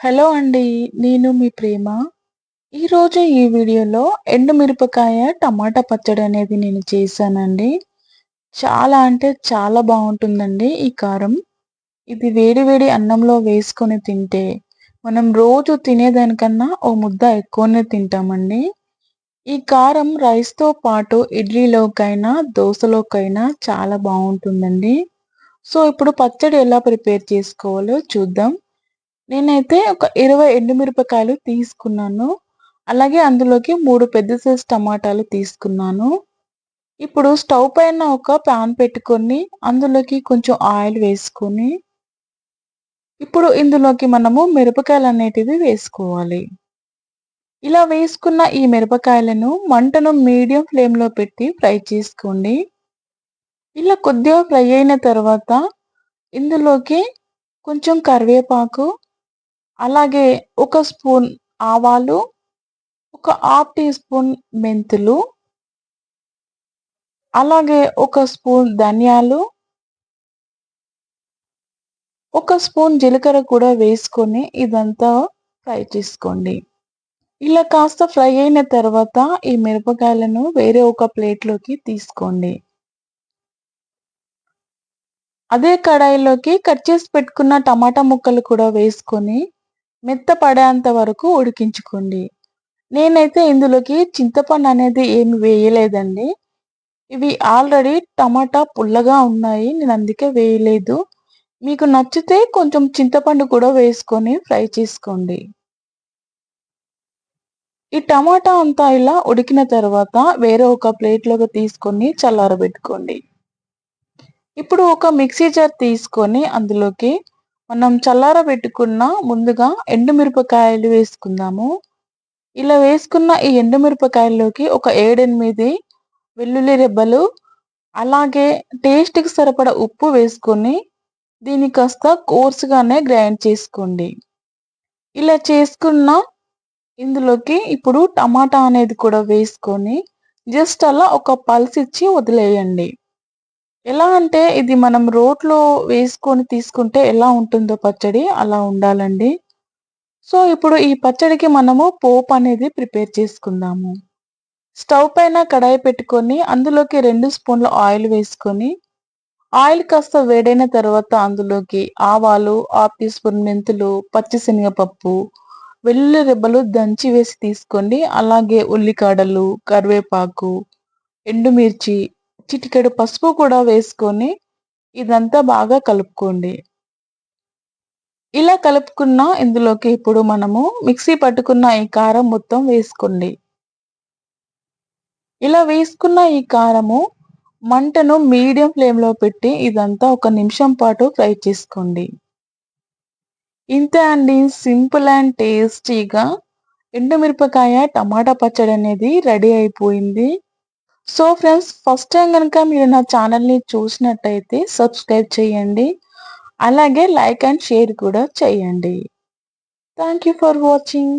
Hello అండి. నేను మీ ప్రేమ. ఈరోజు ఈ వీడియోలో ఎండుమిరపకాయ టమాటా పచ్చడి అనేది నేను చేశానండి. చాలా అంటే చాలా బాగుంటుందండి ఈ కారం. ఇది వేడి వేడి అన్నంలో వేసుకొని తింటే మనం రోజు తినేదానికన్నా ఓ ముద్ద ఎక్కువనే తింటామండి. ఈ కారం రైస్‌తో పాటు ఇడ్లీలోకైనా, దోశలోకైనా చాలా బాగుంటుందండి. సో, ఇప్పుడు పచ్చడి ఎలా ప్రిపేర్ చేసుకోవాలో చూద్దాం. నేనైతే ఒక 20 ఎండుమిరపకాయలు తీసుకున్నాను. అలాగే అందులోకి మూడు పెద్ద సైజ్ టమాటాలు తీసుకున్నాను. ఇప్పుడు స్టవ్ పైన ఒక ప్యాన్ పెట్టుకొని అందులోకి కొంచెం ఆయిల్ వేసుకొని ఇప్పుడు ఇందులోకి మనము మిరపకాయలు అనేటివి వేసుకోవాలి. ఇలా వేసుకున్న ఈ మిరపకాయలను మంటను మీడియం ఫ్లేమ్‌లో పెట్టి ఫ్రై చేసుకోండి. ఇలా కొద్దిగా ఫ్రై అయిన తర్వాత ఇందులోకి కొంచెం కరివేపాకు అలాగే ఒక స్పూన్ ఆవాలు, ఒక హాఫ్ టీ స్పూన్ మెంతులు అలాగే ఒక స్పూన్ ధనియాలు ఒక స్పూన్ జీలకర్ర కూడా వేసుకొని ఇదంతా ఫ్రై చేసుకోండి. ఇలా కాస్త ఫ్రై అయిన తర్వాత ఈ మిరపకాయలను వేరే ఒక ప్లేట్‌లోకి తీసుకోండి. అదే కడాయిలోకి కట్ చేసి పెట్టుకున్న టమాటా ముక్కలు కూడా వేసుకొని మెత్తపడేంత వరకు ఉడికించుకోండి. నేనైతే ఇందులోకి చింతపండు అనేది ఏమి వేయలేదండి. ఇవి ఆల్రెడీ టమాటా పుల్లగా ఉన్నాయి. నేను అందుకే వేయలేదు. మీకు నచ్చితే కొంచెం చింతపండు కూడా వేసుకొని ఫ్రై చేసుకోండి. ఈ టమాటా అంతా ఇలా ఉడికిన తర్వాత వేరే ఒక ప్లేట్‌లోకి తీసుకొని చల్లారబెట్టుకోండి. ఇప్పుడు ఒక మిక్సీ జార్ తీసుకొని అందులోకి మనం చల్లారబెట్టుకున్న ముందుగా ఎండుమిరపకాయలు వేసుకుందాము. ఇలా వేసుకున్న ఈ ఎండుమిరపకాయల్లోకి ఒక 7, 8 వెల్లుల్లి రెబ్బలు అలాగే టేస్ట్‌కి సరిపడ ఉప్పు వేసుకొని దీన్ని కాస్త కోర్స్‌గానే గ్రైండ్ చేసుకోండి. ఇలా చేసుకున్న ఇందులోకి ఇప్పుడు టమాటా అనేది కూడా వేసుకొని జస్ట్ అలా ఒక పల్స్ ఇచ్చి వదిలేయండి. ఎలా అంటే ఇది మనం రోట్లో వేసుకొని తీసుకుంటే ఎలా ఉంటుందో పచ్చడి అలా ఉండాలండి. సో, ఇప్పుడు ఈ పచ్చడికి మనము పోపు అనేది ప్రిపేర్ చేసుకుందాము. స్టవ్ పైన కడాయి పెట్టుకొని అందులోకి రెండు స్పూన్ల ఆయిల్ వేసుకొని ఆయిల్ కాస్త వేడైన తర్వాత అందులోకి ఆవాలు, హాఫ్ టీ స్పూన్ మెంతులు, పచ్చిశనగపప్పు, వెల్లుల్లి రెబ్బలు దంచి వేసి తీసుకోండి. అలాగే ఉల్లికాడలు, కరివేపాకు, ఎండుమిర్చి, చిటికెడు పసుపు కూడా వేసుకొని ఇదంతా బాగా కలుపుకోండి. ఇలా కలుపుకున్న ఇందులోకి ఇప్పుడు మనము మిక్సీ పట్టుకున్న ఈ కారం మొత్తం వేసుకోండి. ఇలా వేసుకున్న ఈ కారము మంటను మీడియం ఫ్లేమ్‌లో పెట్టి ఇదంతా ఒక నిమిషం పాటు ఫ్రై చేసుకోండి. ఇంతే అండి సింపుల్ అండ్ టేస్టీగా ఎండుమిరపకాయ టమాటా పచ్చడి అనేది రెడీ అయిపోయింది. సో ఫ్రెండ్స్ ఫస్ట్ టైం కనుక మీరు నా ఛానల్‌ని చూసినట్టయితే సబ్స్క్రైబ్ చేయండి. అలాగే లైక్ అండ్ షేర్ కూడా చేయండి. Thank you for watching.